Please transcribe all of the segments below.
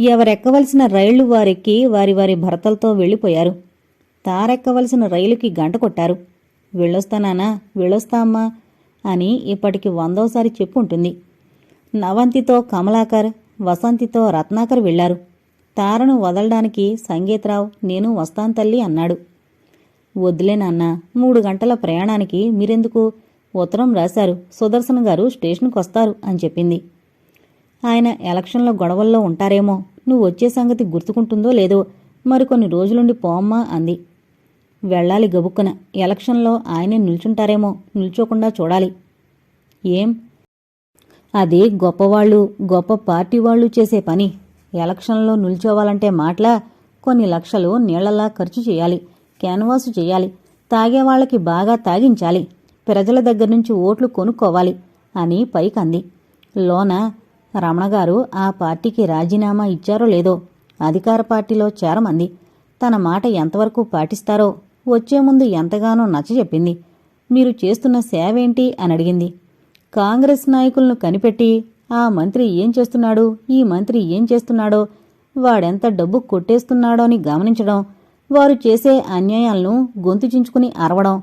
ఎవరెక్కవలసిన రైళ్ళు వారెక్కి వారి వారి భర్తలతో వెళ్ళిపోయారు. తారెక్కవలసిన రైలుకి గంట కొట్టారు. వెళ్ళొస్తానానా వెళ్ళొస్తామ్మా అని ఇప్పటికి వందోసారి చెప్పుంటుంది నవంతితో కమలాకర్ వసంతితో రత్నాకర్ వెళ్ళారు తారను వదలడానికి సంగీతరావు నేను వస్తాను తల్లి అన్నాడు. వద్దులే నాన్న మూడు గంటల ప్రయాణానికి మీరెందుకు? ఉత్తరం రాశారు. సుదర్శన్ గారు స్టేషన్కి వస్తారు అని చెప్పింది. ఆయన ఎలక్షన్ల గొడవల్లో ఉంటారేమో. నువ్వు వచ్చే సంగతి గుర్తుకుంటుందో లేదో మరికొన్ని రోజులుండి పోమ్మా అంది. వెళ్ళాలి గబుక్కున. ఎలక్షన్లో ఆయనే నిల్చుంటారేమో. నిల్చోకుండా చూడాలి. ఏం? అది గొప్పవాళ్ళు గొప్ప పార్టీ వాళ్ళు చేసే పని. ఎలక్షన్లో నిల్చోవాలంటే మాట్లా కొన్ని లక్షలు నీళ్ళలా ఖర్చు చేయాలి. క్యాన్వాసు చేయాలి. తాగేవాళ్ళకి బాగా తాగించాలి. ప్రజల దగ్గర నుంచి ఓట్లు కొనుక్కోవాలి అని పైకంది. లోన రమణ గారు ఆ పార్టీకి రాజీనామా ఇచ్చారో లేదో అధికార పార్టీలో చేరమంది. తన మాట ఎంతవరకు పాటిస్తారో వచ్చే ముందు ఎంతగానో నచ్చజెప్పింది మీరు చేస్తున్న సేవేంటి అని అడిగింది. కాంగ్రెస్ నాయకులను కనిపెట్టి ఆ మంత్రి ఏం చేస్తున్నాడు ఈ మంత్రి ఏం చేస్తున్నాడో వాడెంత డబ్బు కొట్టేస్తున్నాడో అని గమనించడం వారు చేసే అన్యాయాలను గొంతు చించుకుని అరవడం.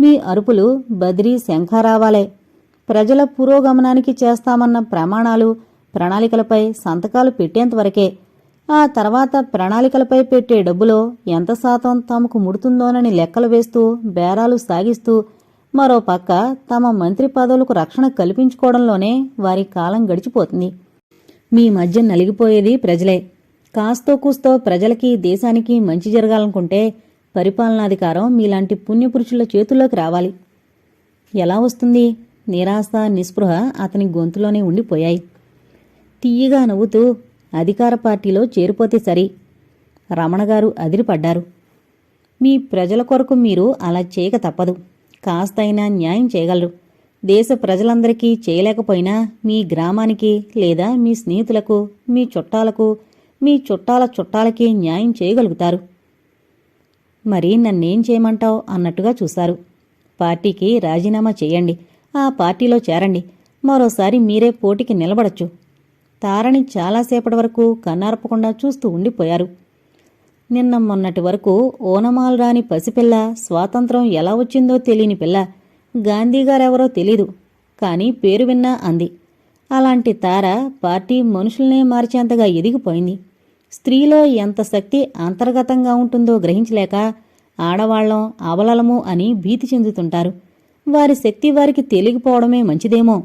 మీ అరుపులు బద్రీ శంఖారావాలే. ప్రజల పురోగమనానికి చేస్తామన్న ప్రమాణాలు ప్రణాళికలపై సంతకాలు పెట్టేంతవరకే ఆ తర్వాత ప్రణాళికలపై పెట్టే డబ్బులో ఎంత శాతం తమకు ముడుతుందోనని లెక్కలు వేస్తూ బేరాలు సాగిస్తూ మరో పక్క తమ మంత్రి పదవులకు రక్షణ కల్పించుకోవడంలోనే వారి కాలం గడిచిపోతుంది. మీ మధ్య నలిగిపోయేది ప్రజలే. కాస్తో కూస్తో ప్రజలకి దేశానికి మంచి జరగాలనుకుంటే పరిపాలనాధికారం మీలాంటి పుణ్యపురుషుల చేతుల్లోకి రావాలి. ఎలా వస్తుంది? నిరాశ నిస్పృహ అతని గొంతులోనే ఉండిపోయాయి. తీయగా నవ్వుతూ అధికార పార్టీలో చేరిపోతే సరి. రమణగారు అదిరిపడ్డారు. మీ ప్రజల కొరకు మీరు అలా చేయక తప్పదు. కాస్తైనా న్యాయం చేయగలరు. దేశ ప్రజలందరికీ చేయలేకపోయినా మీ గ్రామానికి లేదా మీ స్నేహితులకు మీ చుట్టాలకు మీ చుట్టాల చుట్టాలకి న్యాయం చేయగలుగుతారు. మరి నన్నేం చేయమంటావు అన్నట్టుగా చూశారు. పార్టీకి రాజీనామా చేయండి. ఆ పార్టీలో చేరండి. మరోసారి మీరే పోటీకి నిలబడచ్చు. తారని చాలాసేపటి వరకు కన్నార్పకుండా చూస్తూ ఉండిపోయారు. నిన్న మొన్నటి వరకు ఓనమాలు రాని పసిపిల్ల స్వాతంత్రం ఎలా వచ్చిందో తెలియని పిల్ల గాంధీగారెవరో తెలీదు. కానీ పేరు విన్నా అంది. అలాంటి తార పార్టీ మనుషుల్నే మార్చేంతగా ఎదిగిపోయింది. స్త్రీలో ఎంత శక్తి అంతర్గతంగా ఉంటుందో గ్రహించలేక ఆడవాళ్ళం అవలలము అని భీతి చెందుతుంటారు. వారి శక్తి వారికి తెలియకపోవడమే మంచిదేమో.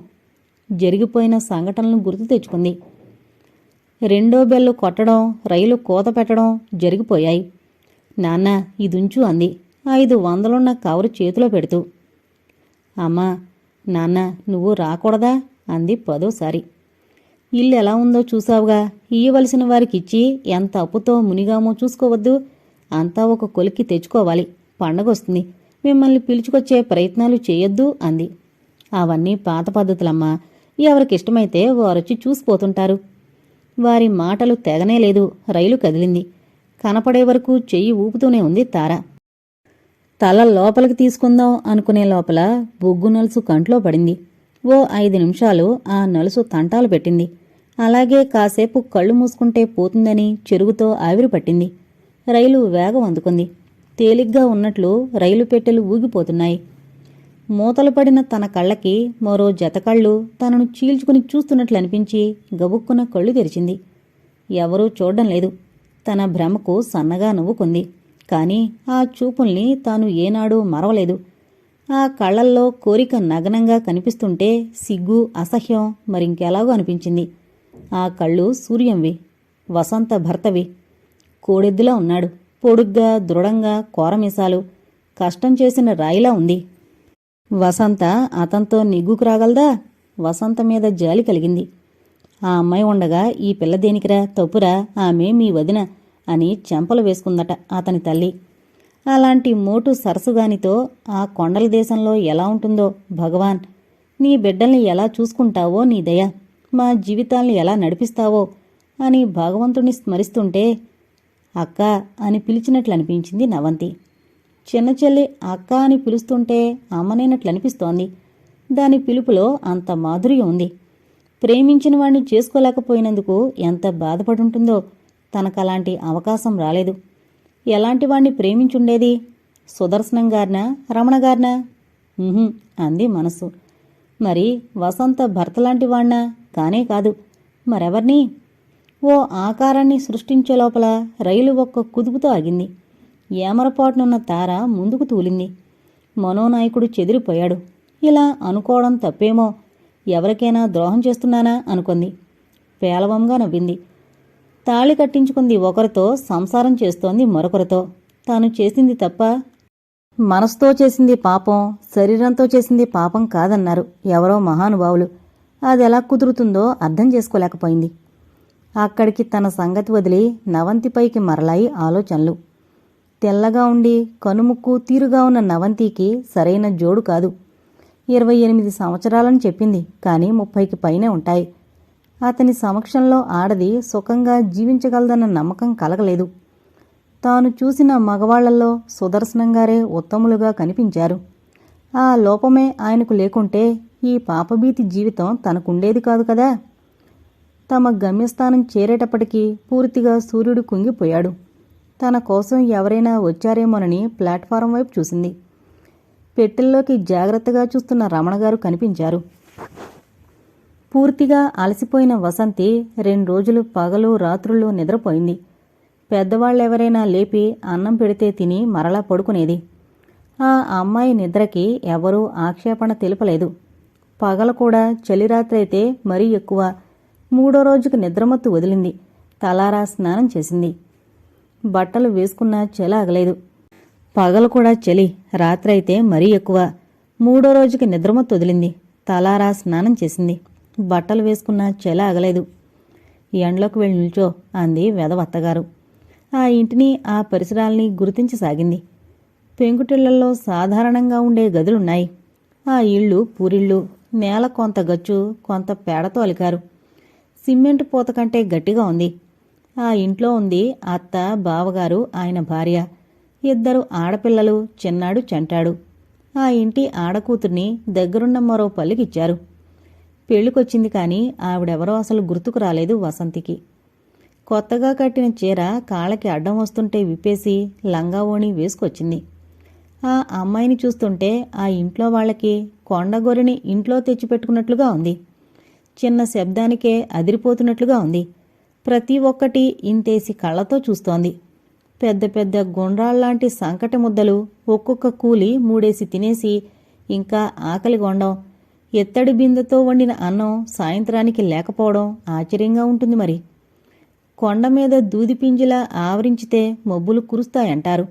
జరిగిపోయిన సంఘటనలను గుర్తు తెచ్చుకుంది. రెండో బెల్లు కొట్టడం రైలు కోత పెట్టడం జరిగిపోయాయి. నాన్న ఇదుంచు అంది. ఐదు వందలున్న కవరు చేతిలో పెడుతూ. అమ్మా నాన్న నువ్వు రాకూడదా? అంది పదోసారి. ఇల్లు ఎలా ఉందో చూసావుగా. ఇయ్యవలసిన వారికిచ్చి ఎంత అప్పుతో మునిగామో చూసుకోవద్దు. అంతా ఒక కొలిక్కి తెచ్చుకోవాలి. పండగొస్తుంది. మిమ్మల్ని పిలుచుకొచ్చే ప్రయత్నాలు చేయొద్దు అంది. అవన్నీ పాత పద్ధతులమ్మా. ఎవరికిష్టమైతే వారొచ్చి చూసిపోతుంటారు. వారి మాటలు తెగనే లేదు. రైలు కదిలింది. కనపడే వరకు చెయ్యి ఊపుతూనే ఉంది తార. తల లోపలికి తీసుకుందాం అనుకునే లోపల బొగ్గు నలుసు కంట్లో పడింది. ఓ ఐదు నిమిషాలు ఆ నలుసు తంటాలు పెట్టింది. అలాగే కాసేపు కళ్ళు మూసుకుంటే పోతుందని చెరుగుతో ఆవిరి పట్టింది. రైలు వేగం అందుకుంది. తేలిగ్గా ఉన్నట్లు రైలు పెట్టెలు ఊగిపోతున్నాయి. మూతలు పడిన తన కళ్ళకి మరో జతకళ్ళు తనను చీల్చుకుని చూస్తున్నట్లు అనిపించి గబుక్కున కళ్ళు తెరిచింది. ఎవరూ చూడడం లేదు. తన భ్రమకు సన్నగా నవ్వుకుంది. కాని ఆ చూపుల్ని తాను ఏనాడూ మరవలేదు. ఆ కళ్ళల్లో కోరిక నగ్నంగా కనిపిస్తుంటే సిగ్గు అసహ్యం మరింకెలాగో అనిపించింది. ఆ కళ్ళు సూర్యంవి వసంత భర్తవి. కోడెద్దులా ఉన్నాడు. పొడుగ్గా దృఢంగా కోరమీసాలు. కష్టం చేసిన రాయిలా ఉంది. వసంత అతనితో నిగ్గుకు రాగలదా? వసంత మీద జాలి కలిగింది. ఆ అమ్మాయి ఉండగా ఈ పిల్ల దేనికిరా? తప్పురా? ఆమె మీ వదిన అని చెంపలు వేసుకుందట అతని తల్లి. అలాంటి మోటు సరసుగానితో ఆ కొండల దేశంలో ఎలా ఉంటుందో భగవాన్! నీ బిడ్డల్ని ఎలా చూసుకుంటావో నీ దయ! మా జీవితాల్ని ఎలా నడిపిస్తావో అని భగవంతుణ్ణి స్మరిస్తుంటే అక్క అని పిలిచినట్లు అనిపించింది నవంతి. చిన్న చెల్లి అక్క అని పిలుస్తుంటే అమ్మనైనట్లు అనిపిస్తోంది దాని పిలుపులో అంత మాధుర్యం ఉంది. ప్రేమించిన వాణ్ణి చేసుకోలేకపోయినందుకు ఎంత బాధపడుంటుందో తనకలాంటి అవకాశం రాలేదు. ఎలాంటి వాణ్ణి ప్రేమించుండేది? సుదర్శనం గారినా? రమణ గారినా? అంది మనసు మరి వసంత భర్తలాంటి వాణ్ణా? కానే కాదు. మరెవర్ని? ఓ ఆకారాన్ని సృష్టించే లోపల రైలు ఒక్క కుదుపుతో ఆగింది. ఏమరపాటునున్న తార ముందుకు తూలింది. మనోనాయకుడు చెదిరిపోయాడు. ఇలా అనుకోవడం తప్పేమో ఎవరికైనా ద్రోహం చేస్తున్నానా అనుకుంది. పేలవంగా నవ్వింది. తాళి కట్టించుకుంది ఒకరితో సంసారం చేస్తోంది మరొకరితో. తాను చేసింది తప్ప మనసుతో చేసింది పాపం శరీరంతో చేసింది పాపం కాదన్నారు ఎవరో మహానుభావులు. అది ఎలా కుదురుతుందో అర్థం చేసుకోలేకపోయింది. అక్కడికి తన సంగతి వదిలి నవంతిపైకి మరలాయి ఆలోచనలు. తెల్లగా ఉండి కనుముక్కు తీరుగా ఉన్న నవంతికి సరైన జోడు కాదు. ఇరవై ఎనిమిది సంవత్సరాలని చెప్పింది కానీ ముప్పైకి పైనే ఉంటాయి. అతని సమక్షంలో ఆడది సుఖంగా జీవించగలదన్న నమ్మకం కలగలేదు. తాను చూసిన మగవాళ్ళలో సుదర్శనంగారే ఉత్తములుగా కనిపించారు. ఆ లోపమే ఆయనకు లేకుంటే ఈ పాపభీతి జీవితం తనకుండేది కాదు కదా. తమ గమ్యస్థానం చేరేటప్పటికీ పూర్తిగా సూర్యుడు కుంగిపోయాడు. తన కోసం ఎవరైనా వచ్చారేమోనని ప్లాట్ఫారం వైపు చూసింది. పెట్టెల్లోకి జాగ్రత్తగా చూస్తున్న రమణగారు కనిపించారు. పూర్తిగా అలసిపోయిన వసంతి రెండు రోజులు పగలు రాత్రులు నిద్రపోయింది. పెద్దవాళ్ళెవరైనా లేపి అన్నం పెడితే తిని మరలా పడుకునేది. ఆ అమ్మాయి నిద్రకి ఎవరూ ఆక్షేపణ తెలుపలేదు. పగల కూడా చలిరాత్రైతే మరీ ఎక్కువ మూడో రోజుకు నిద్రమత్తు వదిలింది. తలారా స్నానం చేసింది. బట్టలు వేసుకున్నా చెల ఆగలేదు. పగలు కూడా చలి రాత్రైతే మరీ ఎక్కువ. మూడో రోజుకి నిద్రమత్తు వదిలింది. తలారా స్నానం చేసింది. బట్టలు వేసుకున్నా చెల ఆగలేదు. ఎండ్లోకి వెళ్ళి నిల్చో అంది వెదవత్తగారు ఆ ఇంటిని ఆ పరిసరాల్ని గుర్తించసాగింది. పెంకుటిళ్ళలో సాధారణంగా ఉండే గదులున్నాయి. ఆ ఇళ్ళు పూరిళ్ళు నేల కొంత గచ్చు కొంత పేడతో అలికారు. సిమెంట్ పూత కంటే గట్టిగా ఉంది. ఆ ఇంట్లో ఉంది అత్త బావగారు ఆయన భార్య. ఇద్దరు ఆడపిల్లలు చిన్నాడు చెంటాడు. ఆ ఇంటి ఆడకూతుర్ని దగ్గరున్న మరో పల్లికిచ్చారు. పెళ్ళికొచ్చింది కానీ ఆవిడెవరో అసలు గుర్తుకు రాలేదు వసంతికి. కొత్తగా కట్టిన చీర కాళ్ళకి అడ్డం వస్తుంటే విప్పేసి లంగా ఓణి వేసుకొచ్చింది. ఆ అమ్మాయిని చూస్తుంటే ఆ ఇంట్లో వాళ్ళకి కొండగొరిని ఇంట్లో తెచ్చిపెట్టుకున్నట్లుగా ఉంది. చిన్న శబ్దానికే అదిరిపోతున్నట్లుగా ఉంది. ప్రతి ఒక్కటి ఇంతేసి కళ్ళతో చూస్తోంది. పెద్ద పెద్ద గుండ్రాళ్ళాంటి సంకట ముద్దలు ఒక్కొక్క కూలి మూడేసి తినేసి ఇంకా ఆకలి గొండం ఎత్తడి బిందెతో వండిన అన్నం సాయంత్రానికి లేకపోవడం ఆశ్చర్యంగా ఉంటుంది మరి. కొండ మీద దూది పింజిలా ఆవరించితే మబ్బులు కురుస్తాయంటారు.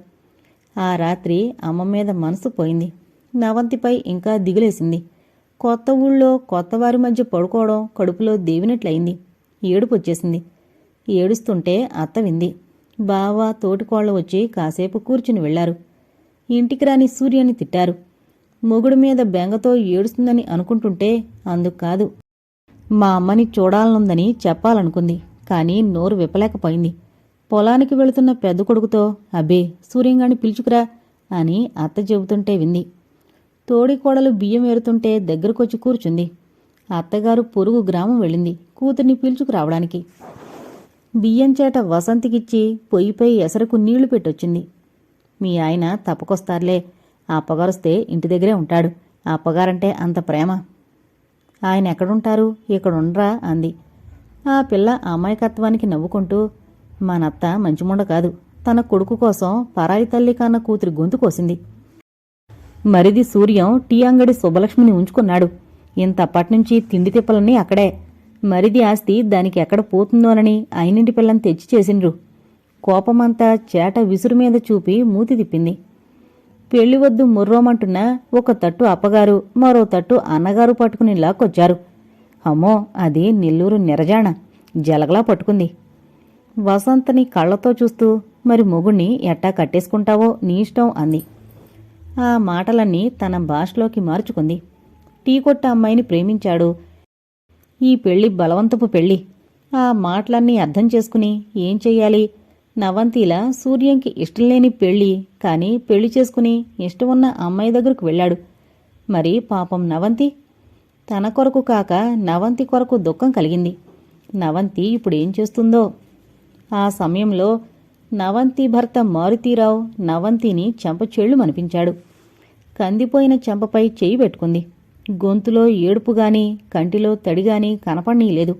ఆ రాత్రి అమ్మ మీద మనసు పోయింది. నవంతిపై ఇంకా దిగులేసింది. కొత్త ఊళ్ళో కొత్తవారి మధ్య పడుకోవడం కడుపులో దేవినట్లయింది. ఏడుపు వచ్చేసింది ఏడుస్తుంటే అత్త వింది. బావ తోటికోళ్ళ వచ్చి కాసేపు కూర్చుని వెళ్ళారు ఇంటికి రాని సూర్యని తిట్టారు. మొగుడు మీద బెంగతో ఏడుస్తుందని అనుకుంటుంటే అందుకు కాదు. మా అమ్మని చూడాలనుందని చెప్పాలనుకుంది. కానీ నోరు విప్పలేకపోయింది. పొలానికి వెళుతున్న పెద్ద కొడుకుతో అబ్బే సూర్యంగాని పిలుచుకురా అని అత్త చెబుతుంటే వింది. తోడికోడలు బియ్యం ఏరుతుంటే దగ్గరకొచ్చి కూర్చుంది. అత్తగారు పొరుగు గ్రామం వెళ్ళింది కూతుర్ని పిలుచుకురావడానికి బియ్యం చేట వసంతికిచ్చి పొయ్యిపై ఎసరకు నీళ్ళు పెట్టొచ్చింది. మీ ఆయన తప్పకొస్తారులే. ఆ అప్పగారొస్తే ఇంటి దగ్గరే ఉంటాడు. ఆ అప్పగారంటే అంత ప్రేమ. ఆయన ఎక్కడుంటారు? ఇక్కడ ఉండరా అంది. ఆ పిల్ల అమాయకత్వానికి నవ్వుకుంటూ మనత్త మంచిముండ కాదు. తన కొడుకు కోసం పరాయి తల్లి కన్న కూతురి గొంతు కోసింది. మరిది సూర్యం టీ అంగడి శుభలక్ష్మిని ఉంచుకున్నాడు. ఇంతప్పటినుంచి తిండి తిప్పలన్నీ అక్కడే. మరిది ఆస్తి దానికి ఎక్కడ పోతుందోనని అయినింటి పిల్లని తెచ్చి చేసిండ్రు. కోపమంతా చేట విసురు మీద చూపి మూతి తిప్పింది. పెళ్ళి వద్దు ముర్రోమంటున్న ఒక తట్టు అప్పగారు మరో తట్టు అన్నగారు పట్టుకుని లాక్కొచ్చారు అమ్మో అది నెల్లూరు నిరజాణ జలగలా పట్టుకుంది. వసంతని కళ్ళతో చూస్తూ మరి మొగుణ్ణి ఎట్టా కట్టేసుకుంటావో నీ ఇష్టం అంది. ఆ మాటలన్నీ తన భాషలోకి మార్చుకుంది. టీ కొట్ట అమ్మాయిని ప్రేమించాడు. ఈ పెళ్ళి బలవంతపు పెళ్ళి. ఆ మాటలన్నీ అర్థం చేసుకుని ఏం చెయ్యాలి? నవంతిలా సూర్యంకి ఇష్టం లేని పెళ్ళి. కానీ పెళ్ళి చేసుకుని ఇష్టమున్న అమ్మాయి దగ్గరకు వెళ్ళాడు. మరి పాపం నవంతి? తన కొరకు కాక నవంతి కొరకు దుఃఖం కలిగింది. నవంతి ఇప్పుడు ఏం చేస్తుందో? ఆ సమయంలో నవంతి భర్త మారుతీరావు నవంతిని చెంపచేళ్ళు మనిపించాడు కందిపోయిన చెంపపై చేయి పెట్టుకుంది. గొంతులో ఏడుపుగాని కంటిలో తడిగాని కనపడనీలేదు.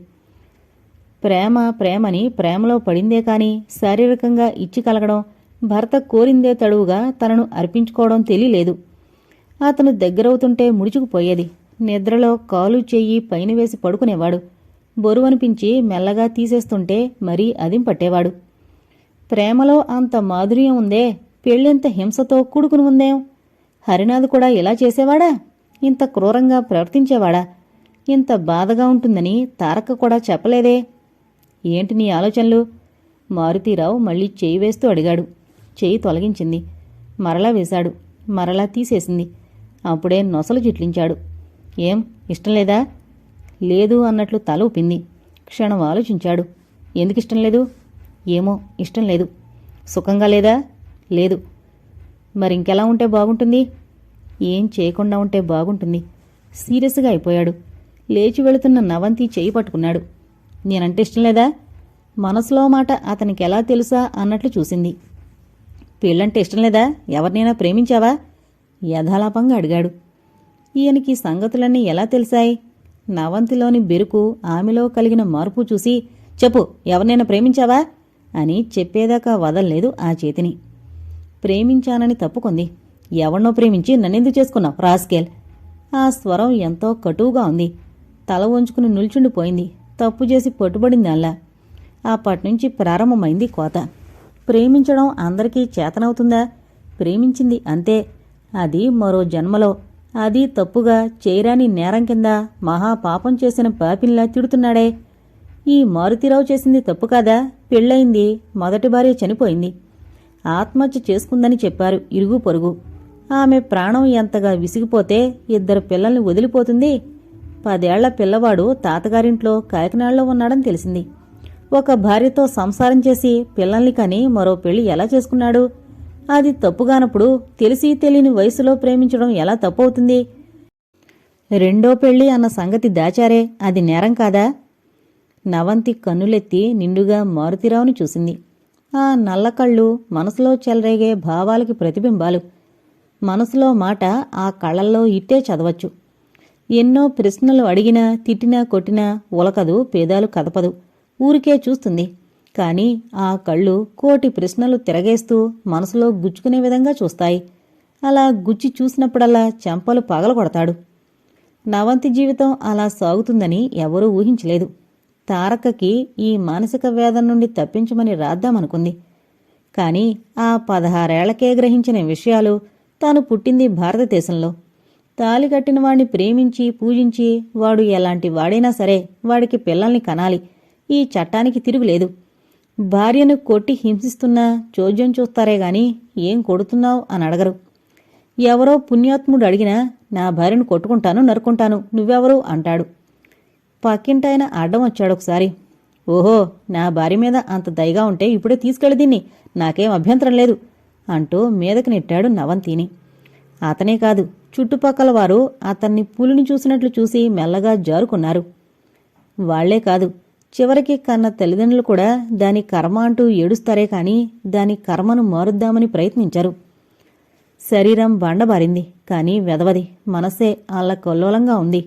ప్రేమ ప్రేమని ప్రేమలో పడిందే కాని శారీరకంగా ఇచ్చి కలగడం భర్త కోరిందే తడువుగా తనను అర్పించుకోవడం తెలియలేదు. అతను దగ్గరవుతుంటే ముడుచుకుపోయేది. నిద్రలో కాలు చెయ్యి పైన వేసి పడుకునేవాడు. బరువనిపించి మెల్లగా తీసేస్తుంటే మరీ అదిం పట్టేవాడు ప్రేమలో అంత మాధుర్యం ఉందే పెళ్ళింత హింసతో కూడుకుని ఉందేం? హరినాథ్ కూడా ఇలా చేసేవాడా? ఇంత క్రూరంగా ప్రవర్తించేవాడా? ఇంత బాధగా ఉంటుందని తారక కూడా చెప్పలేదే. ఏంటి నీ ఆలోచనలు? మారుతీరావు మళ్ళీ చేయి వేస్తూ అడిగాడు. చేయి తొలగించింది. మరలా వేశాడు. మరలా తీసేసింది. అప్పుడే నొసలు చిట్లించాడు. ఏం ఇష్టం లేదా? లేదు అన్నట్లు తల ఊపింది. క్షణం ఆలోచించాడు. ఎందుకు ఇష్టం లేదు? ఏమో ఇష్టం లేదు. సుఖంగా లేదా? లేదు. మరి ఇంకెలా ఉంటే బాగుంటుంది? ఏం చేయకుండా ఉంటే బాగుంటుంది? సీరియస్గా అయిపోయాడు. లేచి వెళుతున్న నవంతి చేయి పట్టుకున్నాడు. నేనంటే ఇష్టం లేదా? మనసులో మాట అతనికి ఎలా తెలుసా అన్నట్లు చూసింది. పెళ్ళంటే ఇష్టం లేదా? ఎవరినైనా ప్రేమించావా? యథాలాపంగా అడిగాడు. ఈయనకి సంగతులన్నీ ఎలా తెలిసాయి? నవంతిలోని బెరుకు ఆమెలో కలిగిన మార్పు చూసి చెప్పు ఎవరినైనా ప్రేమించావా? అని చెప్పేదాకా వదలలేదు ఆ చేతిని. ప్రేమించానని తప్పుకుంది. ఎవరినో ప్రేమించి నన్నెందుకు చేసుకున్నావు రాస్కేల్? ఆ స్వరం ఎంతో కటువుగా ఉంది. తల వంచుకుని నిల్చుండిపోయింది. తప్పు చేసి పట్టుబడింది అల్లా. అప్పటినుంచి ప్రారంభమైంది కోత. ప్రేమించడం అందరికీ చేతనవుతుందా? ప్రేమించింది అంతే. అది మరో జన్మలో. అది తప్పుగా చేయరాని నేరం కింద మహాపాపం చేసిన పాపిల్లా తిడుతున్నాడే. ఈ మారుతిరావు చేసింది తప్పు కాదా? పెళ్ళయింది. మొదటి భార్య చనిపోయింది. ఆత్మహత్య చేసుకుందని చెప్పారు ఇరుగు పొరుగు. ఆమె ప్రాణం ఎంతగా విసిగిపోతే ఇద్దరు పిల్లల్ని వదిలిపోతుంది. పదేళ్ళ పిల్లవాడు తాతగారింట్లో కాకినాడలో ఉన్నాడని తెలిసింది. ఒక భార్యతో సంసారం చేసి పిల్లల్ని కని మరో పెళ్ళి ఎలా చేసుకున్నాడు? అది తప్పుగానప్పుడు తెలిసి తెలియని వయసులో ప్రేమించడం ఎలా తప్పవుతుంది రెండో పెళ్ళి అన్న సంగతి దాచారే. అది నేరం కాదా? నవంతి కన్నులెత్తి నిండుగా మారుతిరావుని చూసింది. ఆ నల్లకళ్ళు మనసులో చెలరేగే భావాలకి ప్రతిబింబాలు. మనసులో మాట ఆ కళ్ళల్లో ఇట్టే చదవచ్చు. ఎన్నో ప్రశ్నలు అడిగినా తిట్టినా కొట్టినా ఉలకదు పేదాలు కదపదు. ఊరికే చూస్తుంది. కాని ఆ కళ్ళు కోటి ప్రశ్నలు తిరగేస్తూ మనసులో గుచ్చుకునే విధంగా చూస్తాయి. అలా గుచ్చి చూసినప్పుడల్లా చెంపలు పగలగొడతాడు. నవంతి జీవితం అలా సాగుతుందని ఎవరూ ఊహించలేదు. తారకకి ఈ మానసిక వేదన నుండి తప్పించమని రాద్దామనుకుంది. కాని ఆ పదహారేళ్ళకే గ్రహించిన విషయాలు తాను పుట్టింది భారతదేశంలో. తాలి కట్టిన వాణ్ణి ప్రేమించి పూజించి వాడు ఎలాంటి వాడైనా సరే వాడికి పిల్లల్ని కనాలి. ఈ చట్టానికి తిరుగులేదు. భార్యను కొట్టి హింసిస్తున్నా చోద్యం చూస్తారే గాని ఏం కొడుతున్నావు అని అడగరు. ఎవరో పుణ్యాత్ముడు అడిగినా నా భార్యను కొట్టుకుంటాను నరుకుంటాను నువ్వెవరు? అంటాడు. పక్కింటాయన అడ్డం వచ్చాడు ఒకసారి. ఓహో నా భార్య మీద అంత దయగా ఉంటే ఇప్పుడే తీసుకెళ్ళి దీన్ని. నాకేం అభ్యంతరం లేదు అంటూ మీదకి నెట్టాడు నవంతిని. అతనే కాదు చుట్టుపక్కల వారు అతన్ని పులిని చూసినట్లు చూసి మెల్లగా జారుకున్నారు. వాళ్ళే కాదు చివరికి కన్న తల్లిదండ్రులు కూడా దాని కర్మ అంటూ ఏడుస్తారే కాని దాని కర్మను మారుద్దామని ప్రయత్నించారు. శరీరం బండబారింది కానీ వెదవది మనస్సే అల్ల కొల్లోలంగా ఉంది.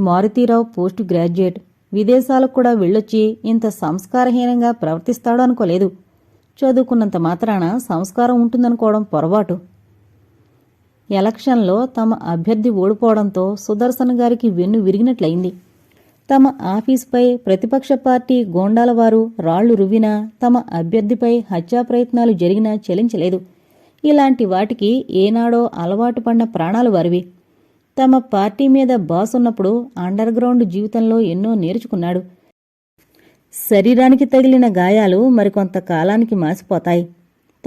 Maruthirao post graduate. విదేశాలకు కూడా వెళ్ళొచ్చి ఇంత సంస్కారహీనంగా ప్రవర్తిస్తాడు అనుకోలేదు. చదువుకున్నంత మాత్రాన సంస్కారం ఉంటుందనుకోవడం పొరపాటు. ఎలక్షన్లో తమ అభ్యర్థి ఓడిపోవడంతో సుదర్శన్ గారికి వెన్ను విరిగినట్లయింది. తమ ఆఫీసుపై ప్రతిపక్ష పార్టీ గోండాల వారు రాళ్ళు రువ్వినా తమ అభ్యర్థిపై హత్యా ప్రయత్నాలు జరిగినా చెలించలేదు. ఇలాంటి వాటికి ఏనాడో అలవాటు పడిన ప్రాణాలు వారివి. తమ పార్టీ మీద బాస్ ఉన్నప్పుడు అండర్ గ్రౌండ్ జీవితంలో ఎన్నో నేర్చుకున్నాడు. శరీరానికి తగిలిన గాయాలు మరికొంత కాలానికి మాసిపోతాయి.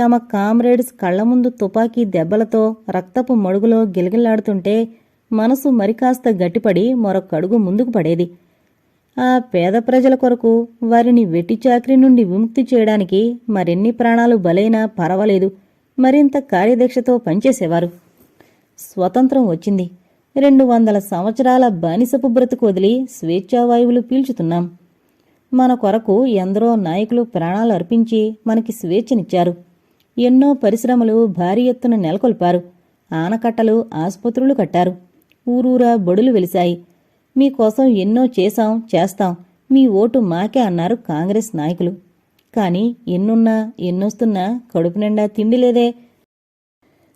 తమ కామ్రేడ్స్ కళ్ళ ముందు తుపాకీ దెబ్బలతో రక్తపు మడుగులో గిలగిల్లాడుతుంటే మనసు మరికాస్త గట్టిపడి మరొకడుగు ముందుకు పడేది. ఆ పేద ప్రజల కొరకు వారిని వెట్టి చాకరీ నుండి విముక్తి చేయడానికి మరెన్ని ప్రాణాలు బలైనా పర్వాలేదు. మరింత కార్యదీక్షతో పనిచేసేవారు. స్వతంత్రం వచ్చింది. రెండు వందల సంవత్సరాల బానిసపు బ్రతుకు వదిలి స్వేచ్ఛావాయువులు పీల్చుతున్నాం. మన కొరకు ఎందరో నాయకులు ప్రాణాలు అర్పించి మనకి స్వేచ్ఛనిచ్చారు. ఎన్నో పరిశ్రమలు భారీ ఎత్తున నెలకొల్పారు. ఆనకట్టలు ఆసుపత్రులు కట్టారు. ఊరూరా బడులు వెలిశాయి. మీకోసం ఎన్నో చేశాం చేస్తాం. మీ ఓటు మాకే అన్నారు కాంగ్రెస్ నాయకులు. కానీ ఎన్నున్నా ఎన్నొస్తున్నా కడుపు నిండా తిండి లేదే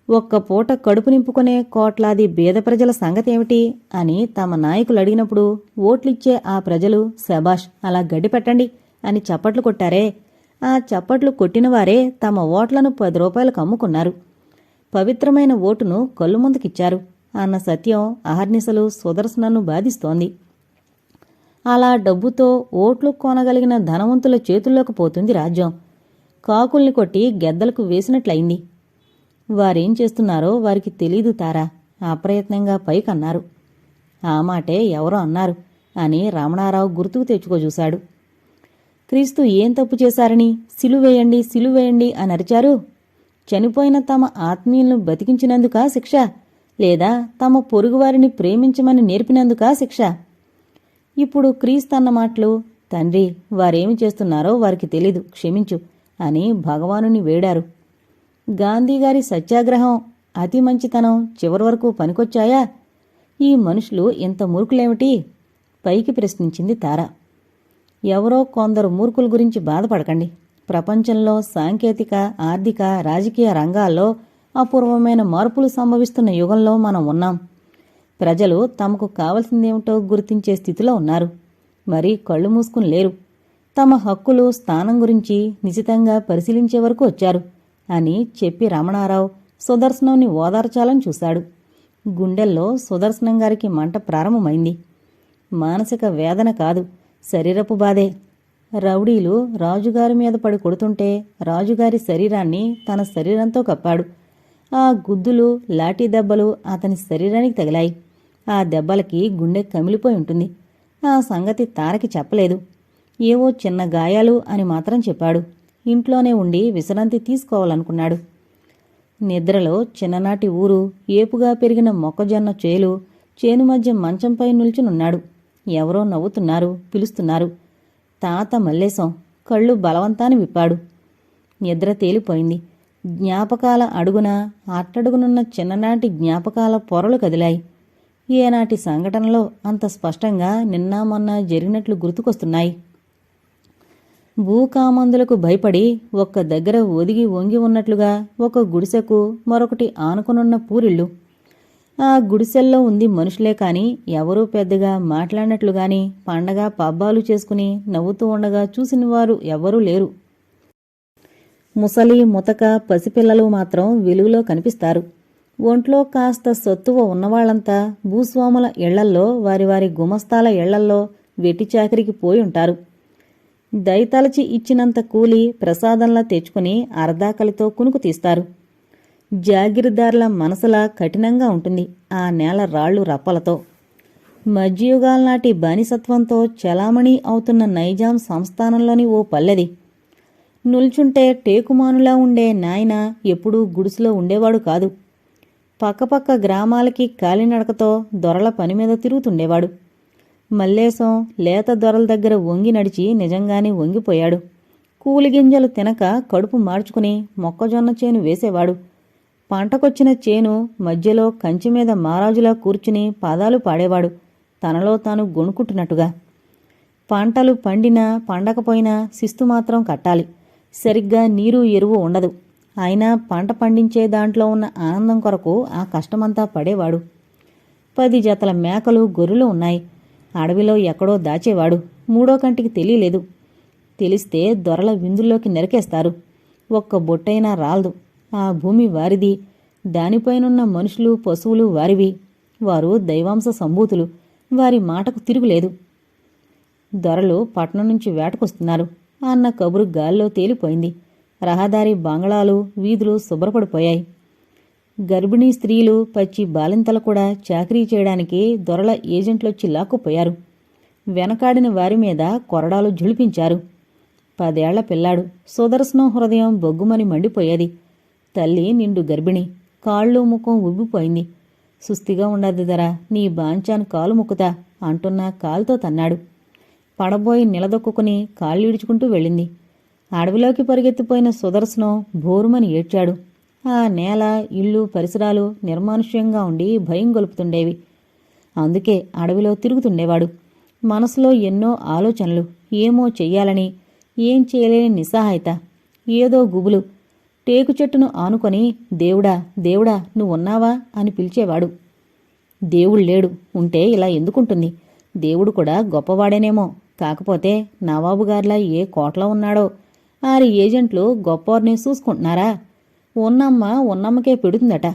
ఒక్క పూట కడుపు నింపుకునే కోట్లాది బీద ప్రజల సంగతేమిటి అని తమ నాయకులు అడిగినప్పుడు ఓట్లిచ్చే ఆ ప్రజలు శబాష్ అలా గడ్డిపెట్టండి అని చప్పట్లు కొట్టారే. ఆ చప్పట్లు కొట్టినవారే తమ ఓట్లను పది రూపాయలకు అమ్ముకున్నారు. పవిత్రమైన ఓటును కళ్ళు ముందుకిచ్చారు. అన్న సత్యం అహర్నిశలు సుదర్శనను బాధిస్తోంది. అలా డబ్బుతో ఓట్లు కొనగలిగిన ధనవంతుల చేతుల్లోకి పోతుంది రాజ్యం. కాకుల్ని కొట్టి గెద్దలకు వేసినట్లయింది. వారేం చేస్తున్నారో వారికి తెలీదు తారా. అప్రయత్నంగా పైకన్నారు. ఆ మాటే ఎవరో అన్నారు అని రమణారావు గుర్తుకు తెచ్చుకోజూశాడు. క్రీస్తు ఏం తప్పు చేశారని? సిలువేయండి సిలువేయండి అని అరిచారు. చనిపోయిన తమ ఆత్మీయులను బతికించినందుకా శిక్ష? లేదా తమ పొరుగువారిని ప్రేమించమని నేర్పినందుకా శిక్ష? ఇప్పుడు క్రీస్తు అన్న మాటలు తండ్రి వారేమి చేస్తున్నారో వారికి తెలీదు క్షమించు అని భగవానుని వేడారు. గాంధీగారి సత్యాగ్రహం అతి మంచితనం చివరి వరకు పనికొచ్చాయా? ఈ మనుషులు ఇంత మూర్ఖులేమిటి? పైకి ప్రశ్నించింది తార. ఎవరో కొందరు మూర్ఖుల గురించి బాధపడకండి. ప్రపంచంలో సాంకేతిక ఆర్థిక రాజకీయ రంగాల్లో అపూర్వమైన మార్పులు సంభవిస్తున్న యుగంలో మనం ఉన్నాం. ప్రజలు తమకు కావలసిందేమిటో గుర్తించే స్థితిలో ఉన్నారు. మరి కళ్ళు మూసుకుని లేరు. తమ హక్కులు స్థానం గురించి నిశితంగా పరిశీలించే వరకు వచ్చారు. అని చెప్పి రమణారావు సుదర్శనంని ఓదార్చాలని చూశాడు. గుండెల్లో సుదర్శనం గారికి మంట ప్రారంభమైంది. మానసిక వేదన కాదు శరీరపు బాధే. రౌడీలు రాజుగారి మీద పడి కొడుతుంటే రాజుగారి శరీరాన్ని తన శరీరంతో కప్పాడు. ఆ గుద్దులు లాఠీ దెబ్బలు అతని శరీరానికి తగిలాయి. ఆ దెబ్బలకి గుండె కమిలిపోయి ఉంటుంది. ఆ సంగతి తారకి చెప్పలేదు. ఏవో చిన్న గాయాలు అని మాత్రం చెప్పాడు. ఇంట్లోనే ఉండి విశ్రాంతి తీసుకోవాలనుకున్నాడు. నిద్రలో చిన్ననాటి ఊరు ఏపుగా పెరిగిన మొక్కజొన్న చేలు చేను మధ్య మంచంపై నిల్చునున్నాడు. ఎవరో నవ్వుతున్నారు పిలుస్తున్నారు. తాత మల్లేశం కళ్ళు బలవంతాన్ని విప్పాడు. నిద్ర తేలిపోయింది. జ్ఞాపకాల అడుగున అట్టడుగునున్న చిన్ననాటి జ్ఞాపకాల పొరలు కదిలాయి. ఏనాటి సంఘటనలో అంత స్పష్టంగా నిన్న మొన్న జరిగినట్లు గుర్తుకొస్తున్నాయి. భూకామందులకు భయపడి ఒక్క దగ్గర ఒదిగి వంగి ఉన్నట్లుగా ఒక గుడిసెకు మరొకటి ఆనుకునున్న పూరిళ్ళు. ఆ గుడిసెల్లో ఉంది మనుషులే కాని ఎవరూ పెద్దగా మాట్లాడినట్లుగాని పండగ పబ్బాలు చేసుకుని నవ్వుతూ ఉండగా చూసిన వారు ఎవరూ లేరు. ముసలి ముతక పసిపిల్లలు మాత్రం వెలుగులో కనిపిస్తారు. ఒంట్లో కాస్త సత్తువ ఉన్నవాళ్ళంతా భూస్వాముల ఇళ్ళల్లో వారి వారి గుమస్తాల ఇళ్ళల్లో వెట్టి చాకరికి పోయి ఉంటారు. దయతలచి ఇచ్చినంత కూలి ప్రసాదంలా తెచ్చుకుని అర్ధాకలితో కునుకు తీస్తారు. జాగిరిదారుల మనసులా కఠినంగా ఉంటుంది ఆ నేల రాళ్ళు రప్పలతో. మధ్యయుగాల నాటి బానిసత్వంతో చలామణి అవుతున్న నైజాం సంస్థానంలోని ఓ పల్లెది. నుల్చుంటే టేకుమానులా ఉండే నాయన ఎప్పుడూ గుడిసెలో ఉండేవాడు కాదు. పక్కపక్క గ్రామాలకి కాలినడకతో దొరల పని మీద తిరుగుతుండేవాడు. మల్లేశం లేత దొరల దగ్గర వంగి నడిచి నిజంగానే వంగిపోయాడు. కూలిగింజలు తినక కడుపు మార్చుకుని మొక్కజొన్న చేను వేసేవాడు. పంటకొచ్చిన చేను మధ్యలో కంచి మీద మారాజులా కూర్చుని పాదాలు పాడేవాడు. తనలో తాను గొణుకుంటున్నట్టుగా. పంటలు పండినా పండకపోయినా శిస్తు మాత్రం కట్టాలి. సరిగ్గా నీరు ఎరువు ఉండదు. అయినా పంట పండించే దాంట్లో ఉన్న ఆనందం కొరకు ఆ కష్టమంతా పడేవాడు. పది జతల మేకలు గొర్రెలు ఉన్నాయి. అడవిలో ఎక్కడో దాచేవాడు. మూడో కంటికి తెలియలేదు. తెలిస్తే దొరల విందుల్లోకి నరికేస్తారు. ఒక్క బొట్టైనా రాలదు. ఆ భూమి వారిది. దానిపైనున్న మనుషులు పశువులు వారివి. వారు దైవాంశ సంభూతులు. వారి మాటకు తిరుగులేదు. దొరలు పట్నం నుంచి వేటకొస్తున్నారు. అన్న కబురు గాల్లో తేలిపోయింది. రహదారి బంగళాలు వీధులు శుభ్రపడిపోయాయి. గర్భిణీ స్త్రీలు పచ్చి బాలింతలు కూడా చాకరీ చేయడానికి దొరల ఏజెంట్లొచ్చి లాక్కుపోయారు. వెనకాడిన వారి మీద కొరడాలు ఝుళిపించారు. పదేళ్ళ పిల్లాడు. సుదర్శనం హృదయం బొగ్గుమని మండిపోయేది. తల్లి నిండు గర్భిణి. కాళ్ళు ముఖం ఉబ్బిపోయింది. సుస్థిగా ఉండదు ధరా నీ బాంచాను కాలు ముక్కుతా అంటున్న కాలుతో తన్నాడు. పడబోయి నిలదొక్కుని కాళ్ళీడుచుకుంటూ వెళ్ళింది. అడవిలోకి పరిగెత్తిపోయిన సుదర్శనం భోరుమని ఏడ్చాడు. ఆ నేల ఇళ్ళు పరిసరాలు నిర్మానుష్యంగా ఉండి భయం గొలుపుతుండేవి. అందుకే అడవిలో తిరుగుతుండేవాడు. మనసులో ఎన్నో ఆలోచనలు ఏమో చెయ్యాలని ఏం చేయలేని నిస్సహాయత ఏదో గుబులు. టేకు చెట్టును ఆనుకొని దేవుడా దేవుడా నువ్వున్నావా అని పిలిచేవాడు. దేవుడు లేడు ఉంటే ఇలా ఎందుకుంటుంది? దేవుడు కూడా గొప్పవాడేనేమో. కాకపోతే నవాబు గారిలా ఏ కోట్లో ఉన్నాడో? ఆరి ఏజెంట్లు గొప్పవారిని చూసుకుంటున్నారా? ఉన్నమ్మ ఉన్నమ్మకే పెడుతుందట.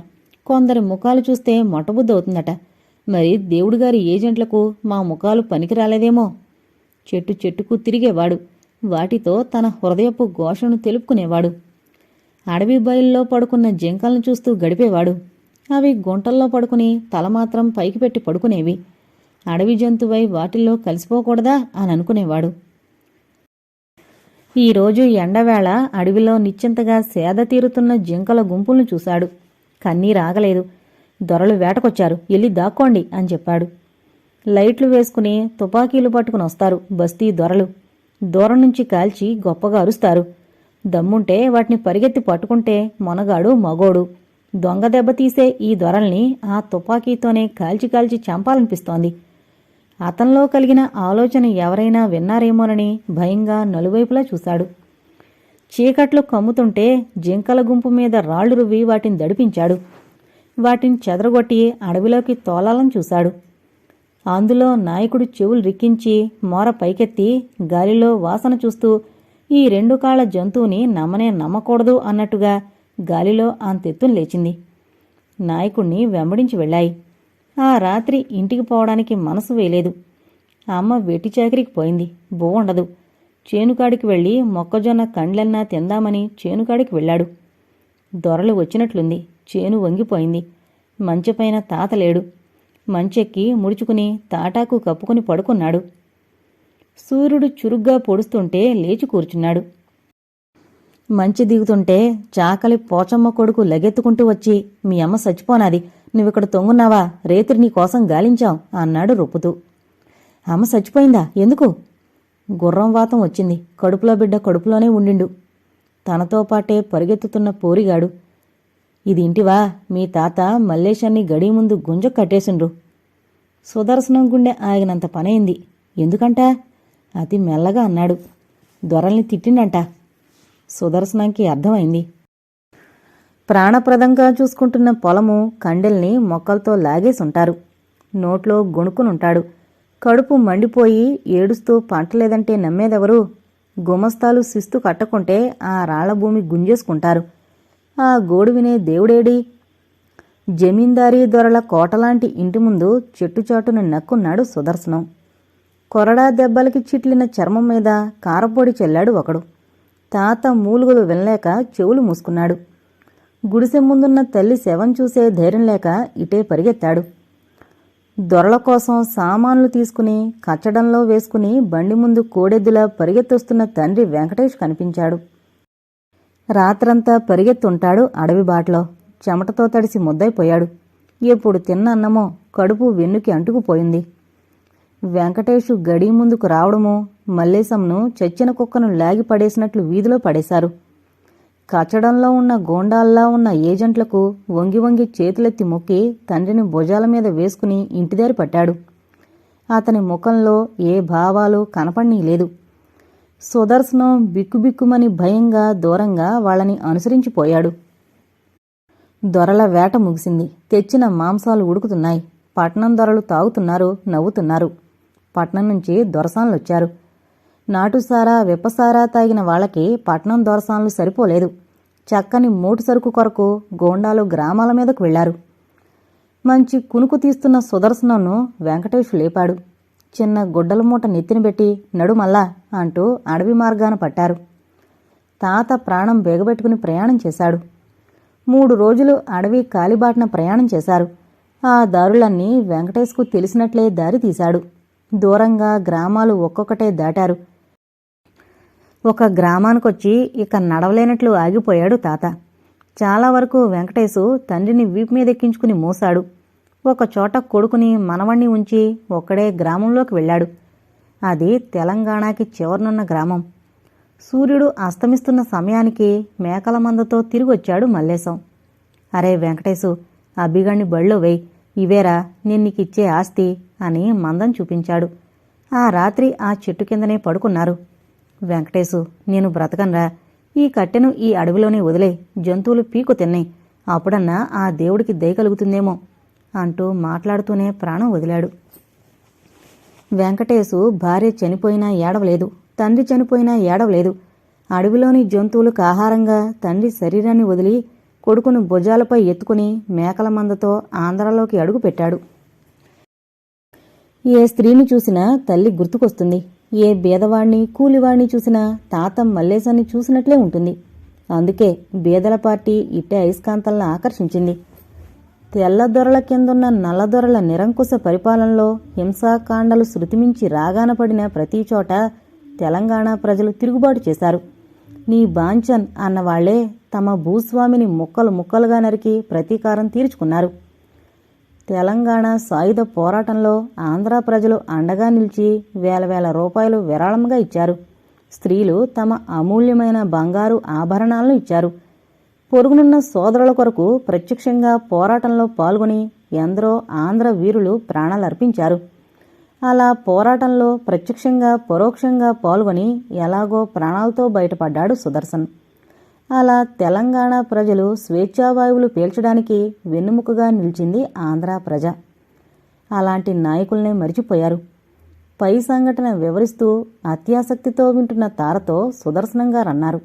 కొందరి ముఖాలు చూస్తే మొట్టబుద్ధి అవుతుందట మరి దేవుడు గారి ఏజెంట్లకు మా ముఖాలు పనికి రాలేదేమో? చెట్టు చెట్టుకు తిరిగేవాడు. వాటితో తన హృదయపు ఘోషను తెలుపుకునేవాడు. అడవి బయల్లో పడుకున్న జింకలను చూస్తూ గడిపేవాడు. అవి గుంటల్లో పడుకుని తల మాత్రం పైకి పెట్టి పడుకునేవి. అడవి జంతువై వాటిల్లో కలిసిపోకూడదా అని అనుకునేవాడు. ఈరోజు ఎండవేళ అడవిలో నిశ్చింతగా సేద తీరుతున్న జింకల గుంపులను చూశాడు. కన్నీరాగలేదు దొరలు వేటకొచ్చారు. ఎల్లి దాక్కోండి అని చెప్పాడు. లైట్లు వేసుకుని తుపాకీలు పట్టుకుని వస్తారు బస్తీ దొరలు. దూరం నుంచి కాల్చి గొప్పగా అరుస్తారు. దమ్ముంటే వాటిని పరిగెత్తి పట్టుకుంటే మొనగాడు మగోడు. దొంగ దెబ్బతీసే ఈ దొరల్ని ఆ తుపాకీతోనే కాల్చి కాల్చి చంపాలనిపిస్తోంది. అతనిలో కలిగిన ఆలోచన ఎవరైనా విన్నారేమోనని భయంగా నలువైపులా చూశాడు. చీకట్లు కమ్ముతుంటే జింకల గుంపు మీద రాళ్ళు రువ్వి వాటిని దడిపించాడు. వాటిని చెదరగొట్టి అడవిలోకి తోలాలని చూశాడు. అందులో నాయకుడు చెవులు రిక్కించి మోర పైకెత్తి గాలిలో వాసన చూస్తూ ఈ రెండు కాళ్ళ జంతువుని నమ్మనే నమ్మకూడదు అన్నట్టుగా గాలిలో అంతెత్తున లేచింది. నాయకుణ్ణి వెంబడించి వెళ్ళాయి. ఆ రాత్రి ఇంటికి పోవడానికి మనసు వేయలేదు. అమ్మ వెట్టి చాకరికి పోయింది. బోవుండదు. చేనుకాడికి వెళ్ళి మొక్కజొన్న కండ్లన్నా తిందామని చేనుకాడికి వెళ్ళాడు. దొరలు వచ్చినట్లుంది. చేను వంగిపోయింది. మంచెపైన తాత లేడు. మంచెక్కి ముడుచుకుని తాటాకు కప్పుకుని పడుకున్నాడు. సూర్యుడు చురుగ్గా పొడుస్తుంటే లేచి కూర్చున్నాడు. మంచి దిగుతుంటే చాకలి పోచమ్మ కొడుకు లగెత్తుకుంటూ వచ్చి మీ అమ్మ చచ్చిపోనాది. నువ్విక్కడ తొంగున్నావా? రేత్రి నీ కోసం గాలించాం అన్నాడు రొప్పుతూ అమ్మ చచ్చిపోయిందా? ఎందుకు? గుర్రం వాతం వచ్చింది. కడుపులో బిడ్డ కడుపులోనే ఉండిండు. తనతో పాటే పరిగెత్తుతున్న పోరిగాడు. ఇది ఇంటివా మీ తాత మల్లేశాన్ని గడి ముందు గుంజ కట్టేసిండ్రు. సుదర్శనం గుండె ఆగినంత పనైంది. ఎందుకంట? అతి మెల్లగా అన్నాడు. దొరల్ని తిట్టిండంట. సుదర్శనానికి అర్థమైంది. ప్రాణప్రదంగా చూసుకుంటున్న పొలము కండెల్ని మొక్కలతో లాగేసుంటారు. నోట్లో గొణుకునుంటాడు. కడుపు మండిపోయి ఏడుస్తూ పంటలేదంటే నమ్మేదెవరు? గుమస్తాలు శిస్తు కట్టకుంటే ఆ రాళ్ళ భూమి గుంజేసుకుంటారు. ఆ గోడు వినే దేవుడేడి? జమీందారీ దొరల కోటలాంటి ఇంటి ముందు చెట్టుచాటున నక్కున్నాడు సుదర్శనం. కొరడా దెబ్బలకి చిట్లిన చర్మం మీద కారపొడి చెల్లాడు ఒకడు. తాత మూలుగులు వినలేక చెవులు మూసుకున్నాడు. గుడిసె ముందున్న తల్లి శవం చూసే ధైర్యం లేక ఇటే పరిగెత్తాడు. దొరల కోసం సామాన్లు తీసుకుని కచ్చడంలో వేసుకుని బండి ముందు కోడెద్దులా పరిగెత్తొస్తున్న తండ్రి వెంకటేష్ కనిపించాడు. రాత్రంతా పరిగెత్తుంటాడు అడవి బాటలో. చెమటతో తడిసి ముద్దైపోయాడు ఎప్పుడు తిన్న అన్నమో కడుపు వెన్నుకి అంటుకుపోయింది. వెంకటేషు గడి ముందుకు రావడమో మల్లేశంను చచ్చిన కుక్కను లాగి పడేసినట్లు వీధిలో పడేశారు. కచ్చడంలో ఉన్న గోండాల్లా ఉన్న ఏజెంట్లకు వంగి వంగి చేతులెత్తి మొక్కి తండ్రిని భుజాల మీద వేసుకుని ఇంటిదారి పట్టాడు. అతని ముఖంలో ఏ భావాలు కనపడనీ లేదు సుదర్శనం బిక్కుబిక్కుమని భయంగా దూరంగా వాళ్ళని అనుసరించిపోయాడు. దొరల వేట ముగిసింది. తెచ్చిన మాంసాలు ఉడుకుతున్నాయి. పట్నం దొరలు తాగుతున్నారు నవ్వుతున్నారు. పట్నం నుంచి దొరసాన్లొచ్చారు. నాటుసారా విప్పసారా తాగిన వాళ్ళకి పట్నం దొరసాన్లు సరిపోలేదు. చక్కని మూటు సరుకు కొరకు గోండాలు గ్రామాల మీదకు వెళ్ళారు. మంచి కునుకు తీస్తున్న సుదర్శనంను వెంకటేష్ లేపాడు. చిన్న గుడ్డల మూట నెత్తిన పెట్టి నడుమల్లా అంటూ అడవి మార్గాన పట్టారు. తాత ప్రాణం బేగబెట్టుకుని ప్రయాణం చేశాడు. మూడు రోజులు అడవి కాలిబాటన ప్రయాణం చేశారు. ఆ దారులన్నీ వెంకటేష్కు తెలిసినట్లే దారి తీశాడు. దూరంగా గ్రామాలు ఒక్కొక్కటే దాటారు. ఒక గ్రామానికొచ్చి ఇక నడవలేనట్లు ఆగిపోయాడు తాత. చాలా వరకు వెంకటేశు తండ్రిని వీపు మీదెక్కించుకుని మోసాడు. ఒకచోట కొడుకుని మనవణ్ణి ఉంచి ఒక్కడే గ్రామంలోకి వెళ్ళాడు. అది తెలంగాణకి చివరనున్న గ్రామం. సూర్యుడు అస్తమిస్తున్న సమయానికి మేకల మందతో తిరిగొచ్చాడు మల్లేశం. అరే వెంకటేశు అబ్బిగణ్ణి బళ్ళో వేయ్. ఇవేరా నేను నీకిచ్చే ఆస్తి అని మందం చూపించాడు. ఆ రాత్రి ఆ చెట్టు కిందనే పడుకున్నారు. వెంకటేశు నేను బ్రతకన్రా. ఈ కట్టెను ఈ అడవిలోనే వదిలే జంతువులు పీకు తిన్నాయి అప్పుడన్నా ఆ దేవుడికి దయ కలుగుతుందేమో అంటూ మాట్లాడుతూనే ప్రాణం వదిలాడు. వెంకటేశు భార్య చనిపోయినా ఏడవలేదు తండ్రి చనిపోయినా ఏడవలేదు. అడవిలోని జంతువులకు ఆహారంగా తండ్రి శరీరాన్ని వదిలి కొడుకును భుజాలపై ఎత్తుకుని మేకల మందతో ఆంధ్రలోకి అడుగుపెట్టాడు. ఏ స్త్రీని చూసినా తల్లి గుర్తుకొస్తుంది. ఏ బీదవాణ్ణి కూలివాణ్ణి చూసినా తాత మల్లేశాన్ని చూసినట్లే ఉంటుంది. అందుకే బీదల పార్టీ ఇట్టే అయస్కాంతాలను ఆకర్షించింది. తెల్లదొరల కిందున్న నల్లదొరల నిరంకుశ పరిపాలనలో హింసాకాండలు శృతిమించి రాగానపడిన ప్రతి చోట తెలంగాణ ప్రజలు తిరుగుబాటు చేశారు. నీ బాంచన్ అన్నవాళ్ళే తమ భూస్వామిని ముక్కలు ముక్కలుగా నరికి ప్రతీకారం తీర్చుకున్నారు. తెలంగాణ సాయుధ పోరాటంలో ఆంధ్ర ప్రజలు అండగా నిలిచి వేల వేల రూపాయలు విరాళంగా ఇచ్చారు. స్త్రీలు తమ అమూల్యమైన బంగారు ఆభరణాలను ఇచ్చారు. పొరుగునున్న సోదరుల కొరకు ప్రత్యక్షంగా పోరాటంలో పాల్గొని ఎందరో ఆంధ్ర వీరులు ప్రాణాలర్పించారు. అలా పోరాటంలో ప్రత్యక్షంగా పరోక్షంగా పాల్గొని ఎలాగో ప్రాణాలతో బయటపడ్డాడు సుదర్శన్. అలా తెలంగాణ ప్రజలు స్వేచ్ఛావాయువులు పీల్చడానికి వెన్నుముకగా నిలిచింది ఆంధ్ర ప్రజ. అలాంటి నాయకుల్నే మరిచిపోయారు. పై సంఘటన వివరిస్తూ అత్యాసక్తితో వింటున్న తారతో సుదర్శనంగా గారన్నారు.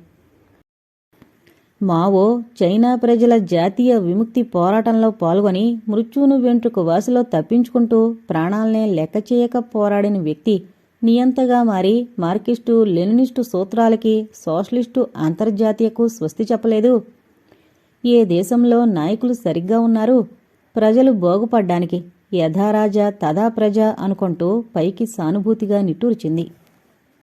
మావో చైనా ప్రజల జాతీయ విముక్తి పోరాటంలో పాల్గొని మృత్యువును వెంట్రుకు వాసిలో తప్పించుకుంటూ ప్రాణాలనే లెక్క చేయక పోరాడిన వ్యక్తి నియంతగా మారి మార్కిస్టు లెనినిస్టు సూత్రాలకి సోషలిస్టు అంతర్జాతీయకు స్వస్తి చెప్పలేదు. ఏ దేశంలో నాయకులు సరిగ్గా ఉన్నారు? ప్రజలు బాగుపడ్డానికి యథారాజా తదా ప్రజ అనుకుంటూ పైకి సానుభూతిగా నిట్టూర్చింది.